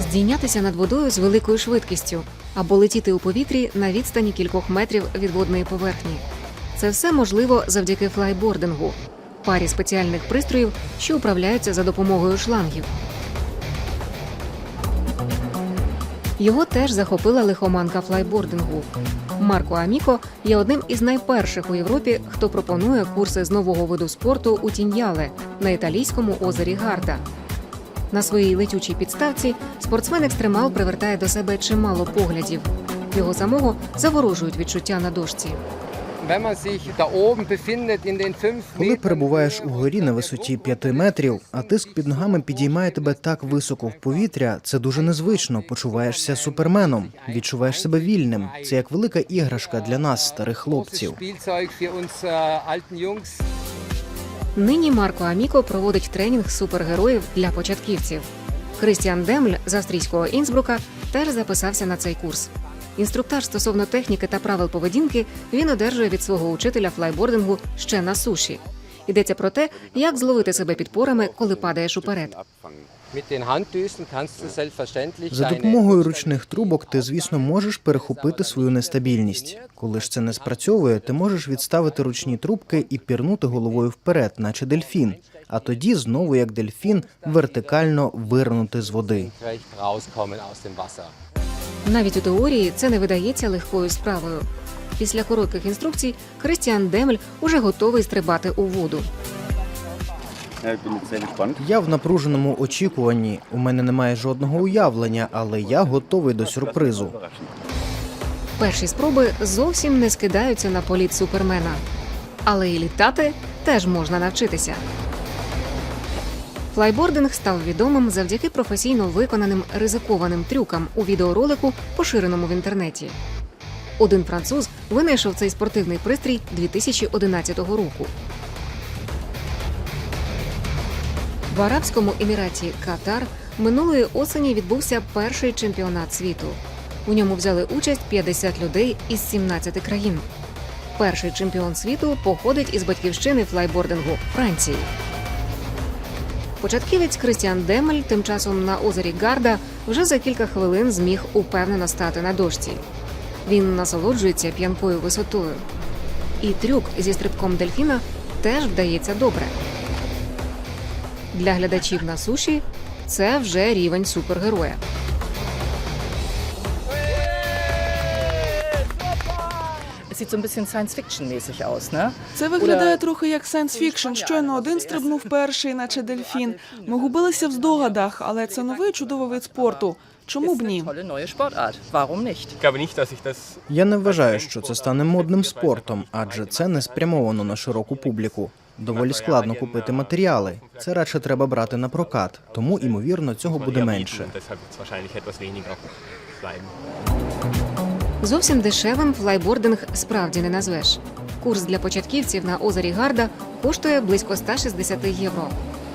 здійнятися над водою з великою швидкістю або летіти у повітрі на відстані кількох метрів від водної поверхні. Це все можливо завдяки флайбордингу, парі спеціальних пристроїв, що управляються за допомогою шлангів. Його теж захопила лихоманка флайбордингу. Марко Аміко є одним із найперших у Європі, хто пропонує курси з нового виду спорту у Тіньяле на італійському озері Гарда. На своїй летючій підставці спортсмен екстремал привертає до себе чимало поглядів. Його самого заворожують відчуття на дошці. Коли перебуваєш у горі на висоті 5 метрів, а тиск під ногами підіймає тебе так високо в повітря, це дуже незвично. Почуваєшся суперменом, відчуваєш себе вільним. Це як велика іграшка для нас, старих хлопців. Нині Марко Аміко проводить тренінг супергероїв для початківців. Крістіан Демль з австрійського Інсбрука теж записався на цей курс. Інструктаж стосовно техніки та правил поведінки він одержує від свого учителя флайбордингу ще на суші. Йдеться про те, як зловити себе підпорами, коли падаєш уперед. За допомогою ручних трубок ти, звісно, можеш перехопити свою нестабільність. Коли ж це не спрацьовує, ти можеш відставити ручні трубки і пірнути головою вперед, наче дельфін. А тоді знову, як дельфін, вертикально вирнути з води. Навіть у теорії це не видається легкою справою. Після коротких інструкцій Крістіан Демель уже готовий стрибати у воду. Я в напруженому очікуванні. У мене немає жодного уявлення, але я готовий до сюрпризу. Перші спроби зовсім не скидаються на політ супермена. Але і літати теж можна навчитися. Флайбординг став відомим завдяки професійно виконаним ризикованим трюкам у відеоролику, поширеному в інтернеті. Один француз винайшов цей спортивний пристрій 2011 року. В Арабському Еміраті Катар минулої осені відбувся перший чемпіонат світу. У ньому взяли участь 50 людей із 17 країн. Перший чемпіон світу походить із батьківщини флайбордингу Франції. Початківець Кристіан Демель тим часом на озері Гарда вже за кілька хвилин зміг упевнено стати на дошці. Він насолоджується п'янкою висотою. І трюк зі стрибком дельфіна теж вдається добре. Для глядачів на суші це вже рівень супергероя. Це виглядає трохи як сайнс фікшн. Щойно один стрибнув перший, наче дельфін. Ми губилися в здогадах, але це новий чудовий вид спорту. Чому б ні? Я не вважаю, що це стане модним спортом, адже це не спрямовано на широку публіку. Доволі складно купити матеріали. Це радше треба брати на прокат, тому ймовірно цього буде менше. Зовсім дешевим флайбординг справді не назвеш. Курс для початківців на озері Гарда коштує близько 160 євро.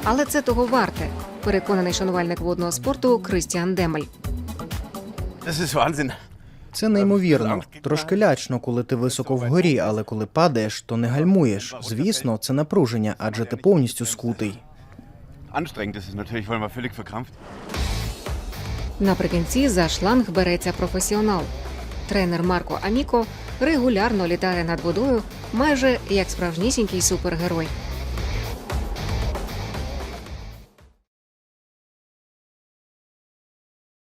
Але це того варте, переконаний шанувальник водного спорту Кристіан Демель. Wahnsinn. Це неймовірно. Трошки лячно, коли ти високо вгорі, але коли падаєш, то не гальмуєш. Звісно, це напруження, адже ти повністю скутий. Наприкінці за шланг береться професіонал. Тренер Марко Аміко регулярно літає над водою, майже як справжнісінький супергерой.